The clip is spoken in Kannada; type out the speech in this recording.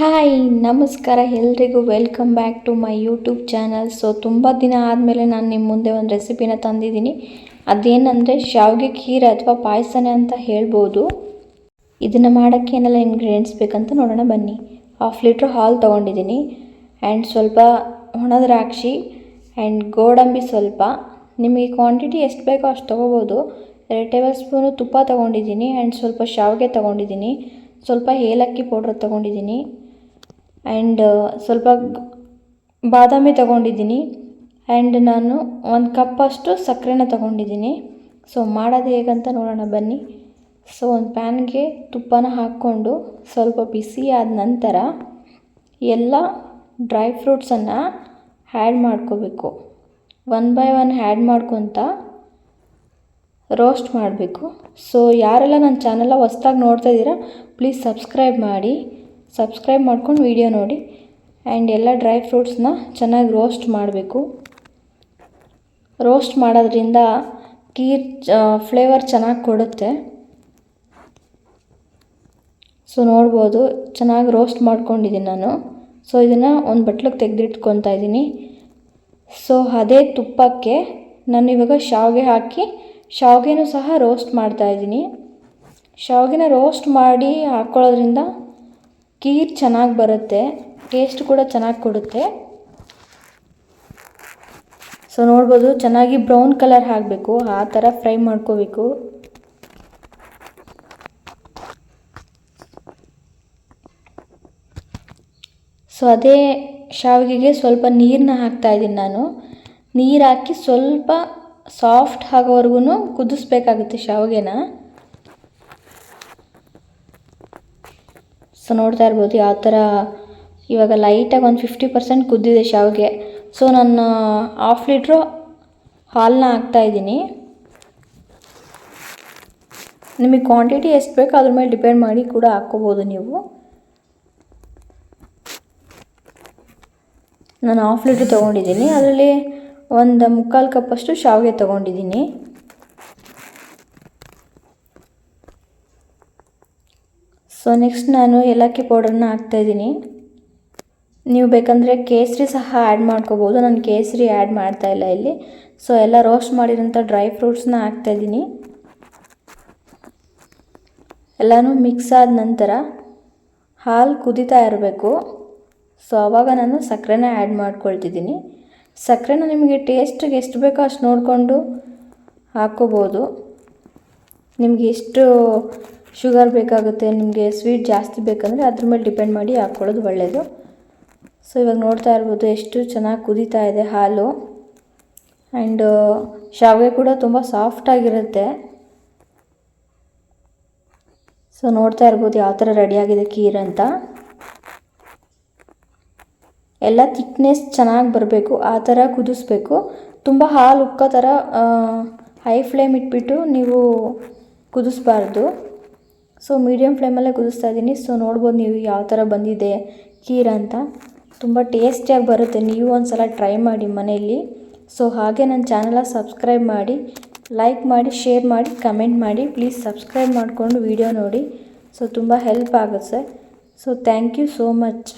ಹಾಯ್ ನಮಸ್ಕಾರ ಎಲ್ರಿಗೂ. Welcome back to my YouTube channel so ತುಂಬ ದಿನ ಆದಮೇಲೆ ನಾನು ನಿಮ್ಮ ಮುಂದೆ ಒಂದು ರೆಸಿಪಿನ ತಂದಿದ್ದೀನಿ. ಅದೇನಂದರೆ ಶಾವಿಗೆ ಖೀರ್ ಅಥವಾ ಪಾಯಸನೇ ಅಂತ ಹೇಳ್ಬೋದು. ಇದನ್ನು ಮಾಡೋಕ್ಕೆ ಏನೆಲ್ಲ ಇಂಗ್ರೀಡಿಯೆಂಟ್ಸ್ ಬೇಕಂತ ನೋಡೋಣ ಬನ್ನಿ. ಹಾಫ್ ಲೀಟ್ರ್ ಹಾಲು ತೊಗೊಂಡಿದ್ದೀನಿ. ಆ್ಯಂಡ್ ಸ್ವಲ್ಪ ಒಣ ದ್ರಾಕ್ಷಿ ಆ್ಯಂಡ್ ಗೋಡಂಬಿ ಸ್ವಲ್ಪ. ನಿಮಗೆ ಕ್ವಾಂಟಿಟಿ ಎಷ್ಟು ಬೇಕೋ ಅಷ್ಟು ತೊಗೋಬೋದು. ಎರಡು ಟೇಬಲ್ ಸ್ಪೂನು ತುಪ್ಪ ತೊಗೊಂಡಿದ್ದೀನಿ. ಆ್ಯಂಡ್ ಸ್ವಲ್ಪ ಶಾವಿಗೆ ತೊಗೊಂಡಿದ್ದೀನಿ. ಸ್ವಲ್ಪ ಏಲಕ್ಕಿ ಪೌಡ್ರ್ ತೊಗೊಂಡಿದ್ದೀನಿ. ಆ್ಯಂಡ್ ಸ್ವಲ್ಪ ಬಾದಾಮಿ ತಗೊಂಡಿದ್ದೀನಿ. ಆ್ಯಂಡ್ ನಾನು ಒಂದು ಕಪ್ಪಷ್ಟು ಸಕ್ಕರೆನ ತಗೊಂಡಿದ್ದೀನಿ. ಸೊ ಮಾಡೋದು ಹೇಗಂತ ನೋಡೋಣ ಬನ್ನಿ. ಸೊ ಒಂದು ಪ್ಯಾನ್ಗೆ ತುಪ್ಪನ ಹಾಕ್ಕೊಂಡು ಸ್ವಲ್ಪ ಬಿಸಿ ಆದ ನಂತರ ಎಲ್ಲ ಡ್ರೈ ಫ್ರೂಟ್ಸನ್ನು ಆ್ಯಡ್ ಮಾಡ್ಕೋಬೇಕು. ಒನ್ ಬೈ ಒನ್ ಆ್ಯಡ್ ಮಾಡ್ಕೊತ ರೋಸ್ಟ್ ಮಾಡಬೇಕು. ಸೊ ಯಾರೆಲ್ಲ ನನ್ನ ಚಾನೆಲ್ಲ ಹೊಸ್ದಾಗಿ ನೋಡ್ತಾ ಇದ್ದೀರಾ ಪ್ಲೀಸ್ ಸಬ್ಸ್ಕ್ರೈಬ್ ಮಾಡಿ. ಸಬ್ಸ್ಕ್ರೈಬ್ ಮಾಡ್ಕೊಂಡು ವಿಡಿಯೋ ನೋಡಿ. ಆ್ಯಂಡ್ ಎಲ್ಲ ಡ್ರೈ ಫ್ರೂಟ್ಸ್ನ ಚೆನ್ನಾಗಿ ರೋಸ್ಟ್ ಮಾಡಬೇಕು. ರೋಸ್ಟ್ ಮಾಡೋದ್ರಿಂದ ಕೀರ್ ಫ್ಲೇವರ್ ಚೆನ್ನಾಗಿ ಕೊಡುತ್ತೆ. ಸೊ ನೋಡ್ಬೋದು. ಚೆನ್ನಾಗಿ ರೋಸ್ಟ್ ಮಾಡ್ಕೊಂಡಿದ್ದೀನಿ ನಾನು. ಸೊ ಇದನ್ನು ಒಂದು ಬಟ್ಲಿಗೆ ತೆಗೆದಿಟ್ಕೊತಾ ಇದ್ದೀನಿ. ಸೊ ಅದೇ ತುಪ್ಪಕ್ಕೆ ನಾನು ಇವಾಗ ಶಾವಿಗೆ ಹಾಕಿ, ಶಾವಿಗೆನೂ ಸಹ ರೋಸ್ಟ್ ಮಾಡ್ತಾ ಇದ್ದೀನಿ. ಶಾವಿಗೆನ ರೋಸ್ಟ್ ಮಾಡಿ ಹಾಕ್ಕೊಳ್ಳೋದ್ರಿಂದ ಕೀರ್ ಚೆನ್ನಾಗಿ ಬರುತ್ತೆ ಟೇಸ್ಟ್ ಕೂಡ ಚೆನ್ನಾಗಿ ಕೊಡುತ್ತೆ. ಸೊ ನೋಡ್ಬೋದು, ಚೆನ್ನಾಗಿ ಬ್ರೌನ್ ಕಲರ್ ಹಾಕಬೇಕು, ಆ ಥರ ಫ್ರೈ ಮಾಡ್ಕೋಬೇಕು. ಸೊ ಅದೇ ಶಾವಿಗೆಗೆ ಸ್ವಲ್ಪ ನೀರನ್ನ ಹಾಕ್ತಾ ಇದ್ದೀನಿ ನಾನು. ನೀರು ಹಾಕಿ ಸ್ವಲ್ಪ ಸಾಫ್ಟ್ ಆಗೋವರೆಗೂ ಕುದಿಸ್ಬೇಕಾಗುತ್ತೆ ಶಾವಿಗೆನ. ಸೊ ನೋಡ್ತಾ ಇರ್ಬೋದು ಯಾವ ಥರ ಇವಾಗ ಲೈಟಾಗಿ ಒಂದು ಫಿಫ್ಟಿ ಪರ್ಸೆಂಟ್ ಕುದ್ದಿದೆ ಶಾವಿಗೆ ಸೊ ನಾನು ಹಾಫ್ ಲೀಟ್ರು ಹಾಲನ್ನ ಹಾಕ್ತಾ ಇದ್ದೀನಿ. ನಿಮಗೆ ಕ್ವಾಂಟಿಟಿ ಎಷ್ಟು ಬೇಕೋ ಅದ್ರ ಮೇಲೆ ಡಿಪೆಂಡ್ ಮಾಡಿ ಕೂಡ ಹಾಕ್ಕೋಬೋದು ನೀವು. ನಾನು ಹಾಫ್ ಲೀಟ್ರ್ ತೊಗೊಂಡಿದ್ದೀನಿ. ಅದರಲ್ಲಿ ಒಂದು ಮುಕ್ಕಾಲು ಕಪ್ಪಷ್ಟು ಶಾವಿಗೆ ತೊಗೊಂಡಿದ್ದೀನಿ. ಸೊ ನೆಕ್ಸ್ಟ್ ನಾನು ಏಲಕ್ಕಿ ಪೌಡರ್ನ ಹಾಕ್ತಾಯಿದ್ದೀನಿ. ನೀವು ಬೇಕಂದರೆ ಕೇಸರಿ ಸಹ ಆ್ಯಡ್ ಮಾಡ್ಕೋಬೋದು. ನಾನು ಕೇಸರಿ ಆ್ಯಡ್ ಮಾಡ್ತಾಯಿಲ್ಲ ಇಲ್ಲಿ ಸೊ ಎಲ್ಲ ರೋಸ್ಟ್ ಮಾಡಿರೋಂಥ ಡ್ರೈ ಫ್ರೂಟ್ಸ್ನ ಹಾಕ್ತಾಯಿದ್ದೀನಿ. ಎಲ್ಲನೂ ಮಿಕ್ಸ್ ಆದ ನಂತರ ಹಾಲು ಕುದಿತಾ ಇರಬೇಕು. ಸೊ ಆವಾಗ ನಾನು ಸಕ್ಕರೆನ ಆ್ಯಡ್ ಮಾಡ್ಕೊಳ್ತಿದ್ದೀನಿ. ಸಕ್ಕರೆನ ನಿಮಗೆ ಟೇಸ್ಟಿಗೆ ಎಷ್ಟು ಬೇಕೋ ಅಷ್ಟು ನೋಡಿಕೊಂಡು ಹಾಕ್ಕೋಬೋದು. ನಿಮಗೆ ಎಷ್ಟು ಶುಗರ್ ಬೇಕಾಗುತ್ತೆ, ನಿಮಗೆ ಸ್ವೀಟ್ ಜಾಸ್ತಿ ಬೇಕಂದರೆ ಅದ್ರ ಮೇಲೆ ಡಿಪೆಂಡ್ ಮಾಡಿ ಹಾಕ್ಕೊಳ್ಳೋದು ಒಳ್ಳೆಯದು ಸೊ ಇವಾಗ ನೋಡ್ತಾ ಇರ್ಬೋದು ಎಷ್ಟು ಚೆನ್ನಾಗಿ ಕುದೀತಾ ಇದೆ ಹಾಲು. ಆ್ಯಂಡ್ ಶಾವಿಗೆ ಕೂಡ ತುಂಬ ಸಾಫ್ಟಾಗಿರುತ್ತೆ ಸೊ ನೋಡ್ತಾ ಇರ್ಬೋದು ಯಾವ ಥರ ರೆಡಿಯಾಗಿದೆ ಖೀರ್ ಅಂತ. ಎಲ್ಲ ಥಿಕ್ನೆಸ್ ಚೆನ್ನಾಗಿ ಬರಬೇಕು, ಆ ಥರ ಕುದಿಸ್ಬೇಕು. ತುಂಬ ಹಾಲು ಉಕ್ಕೋ ಥರ ಹೈ ಫ್ಲೇಮ್ ಇಟ್ಬಿಟ್ಟು ನೀವು ಕುದಿಸ್ಬಾರ್ದು. ಸೊ ಮೀಡಿಯಮ್ ಫ್ಲೇಮಲ್ಲೇ ಕುದಿಸ್ತಾ ಇದ್ದೀನಿ. ಸೊ ನೋಡ್ಬೋದು ನೀವು ಯಾವ ಥರ ಬಂದಿದೆ ಖೀರ ಅಂತ. ತುಂಬ ಟೇಸ್ಟಿಯಾಗಿ ಬರುತ್ತೆ. ನೀವು ಒಂದು ಸಲ ಟ್ರೈ ಮಾಡಿ ಮನೆಯಲ್ಲಿ. ಸೊ ಹಾಗೆ ನನ್ನ ಚಾನಲ ಸಬ್ಸ್ಕ್ರೈಬ್ ಮಾಡಿ ಲೈಕ್ ಮಾಡಿ ಶೇರ್ ಮಾಡಿ ಕಮೆಂಟ್ ಮಾಡಿ. ಪ್ಲೀಸ್ ಸಬ್ಸ್ಕ್ರೈಬ್ ಮಾಡಿಕೊಂಡು ವಿಡಿಯೋ ನೋಡಿ. ಸೊ ತುಂಬ ಹೆಲ್ಪ್ ಆಗುತ್ತೆ. So thank you so much